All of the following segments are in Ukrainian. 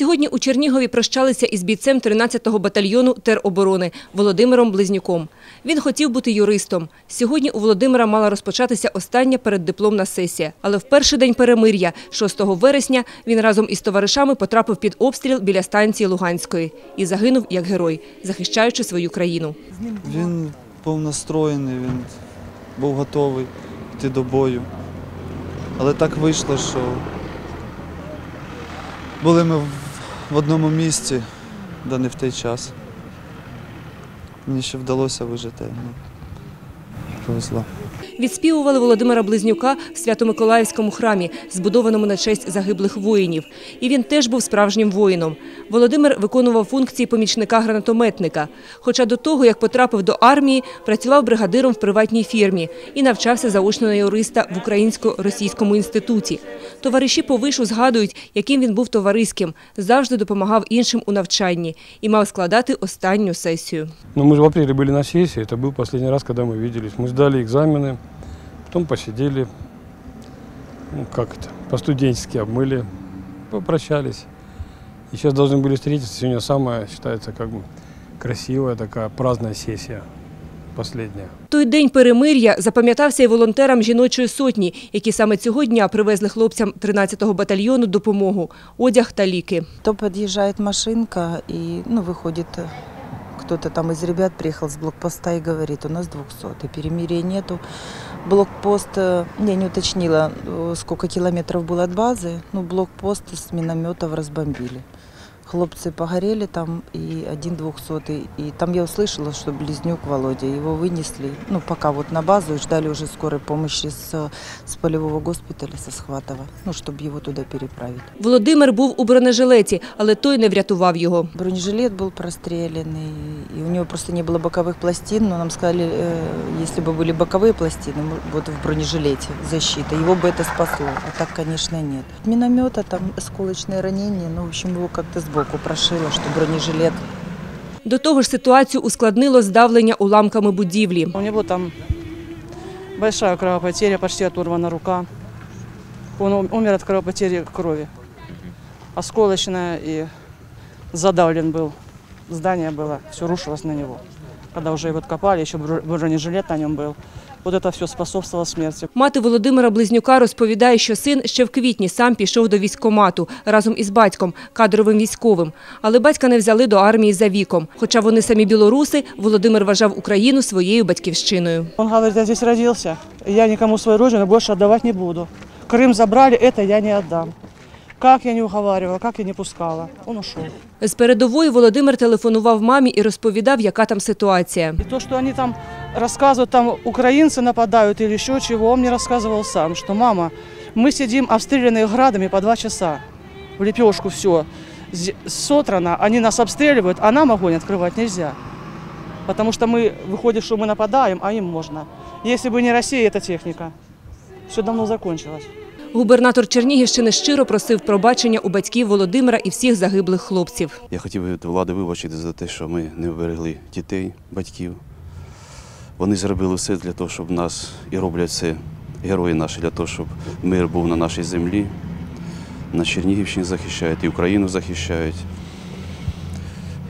Сьогодні у Чернігові прощалися із бійцем 13-го батальйону тероборони Володимиром Близнюком. Він хотів бути юристом. Сьогодні у Володимира мала розпочатися остання переддипломна сесія. Але в перший день перемир'я, 6 вересня, він разом із товаришами потрапив під обстріл біля станції Луганської і загинув як герой, захищаючи свою країну. Він був настроєний, він був готовий йти до бою. Але так вийшло, що були ми в- одному місці, де не в той час. Мені ще вдалося вижити. Ну, повезло. Відспівували Володимира Близнюка в Свято-Миколаївському храмі, збудованому на честь загиблих воїнів. І він теж був справжнім воїном. Володимир виконував функції помічника гранатометника. Хоча до того, як потрапив до армії, працював бригадиром в приватній фірмі і навчався заочно на юриста в Українсько-російському інституті. Товариші по вишу згадують, яким він був товариським, завжди допомагав іншим у навчанні і мав складати останню сесію. Ну, мы же в апреле были на сессии, это был последний раз, когда мы виделись. Мы сдали экзамены, потом посидели, ну, как это, по-студенчески обмыли, попрощались. И сейчас должны были встретиться. Сегодня самая, считается, как бы красивая такая праздная сессия, последняя. Той день перемир'я запам'ятався і волонтерам жіночої сотні, які саме цього дня привезли хлопцям 13-го батальйону допомогу – одяг та ліки. То подъезжает машинка, и ну, выходит э, кто-то там из ребят приехал с блокпоста и говорит, у нас 200, и перемирия нету. Блокпост, э, я не уточнила, э, сколько километров было от базы, ну, блокпост с минометов разбомбили. Хлопцы погорели там, и один двухсотый. И там я услышала, что близнюк Володя, его вынесли, ну, пока вот на базу, и ждали уже скорой помощи с, с полевого госпиталя, со Схватова, ну, чтобы его туда переправить. Володимир був у бронежилеті, але той не врятував його. Бронежилет был простреленный, и у него просто не было боковых пластин, но нам сказали, э, если бы были боковые пластины, м, вот в бронежилете защита, его бы это спасло, а так, конечно, нет. Миномета, там осколочные ранения, ну, в общем, его как-то сбоку прошило, что бронежилет До того ж ситуацію ускладнило здавлення уламками будівлі. У него там большая кровопотеря, почти оторвана рука. Он ум- умер от кровопотери крови. Осколочная и задавлен был. Здание было, все рушилось на него. Когда уже его откопали, еще бро- бронежилет на нем был. Вот это все способствовало смерти. Мати Володимира Близнюка розповідає, що син ще в квітні сам пішов до військкомату разом із батьком, кадровим військовим. Але батька не взяли до армії за віком. Хоча вони самі білоруси, Володимир вважав Україну своєю батьківщиною. Он говорит, я здесь родился, и я никому свою родину больше отдавать не буду. Крым забрали, это я не отдам. Как я не уговаривала, как я не пускала. Он ушел. З передової Володимир телефонував мамі і розповідав, яка там ситуація. И то, что они там рассказывают, там украинцы нападают или еще чего, он мне рассказывал сам, что мама, мы сидим обстрелянные градами по два часа, в лепешку все, сотрано, они нас обстреливают, а нам огонь открывать нельзя. Потому что мы, выходит, что мы нападаем, а им можно. Если бы не Россия, эта техника, все давно закончилось. Губернатор Чернігівщини щиро просив пробачення у батьків Володимира і всіх загиблих хлопців. Я хотів би від влади вибачити за те, що ми не вберегли дітей, батьків. Вони зробили все для того, щоб нас і роблять це герої наші, для того, щоб мир був на нашій землі. На Чернігівщині захищають, і Україну захищають.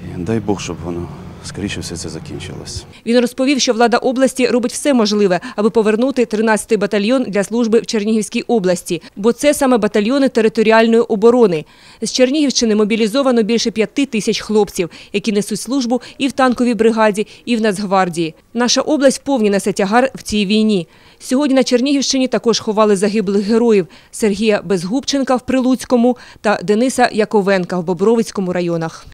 І дай Бог, щоб воно скоріше все це закінчилось. Він розповів, що влада області робить все можливе, аби повернути 13-й батальйон для служби в Чернігівській області, бо це саме батальйони територіальної оборони. З Чернігівщини мобілізовано більше п'яти тисяч хлопців, які несуть службу і в танковій бригаді, і в Нацгвардії. Наша область повні несе тягар в цій війні. Сьогодні на Чернігівщині також ховали загиблих героїв Сергія Безгубченка в Прилуцькому та Дениса Яковенка в Бобровицькому районах.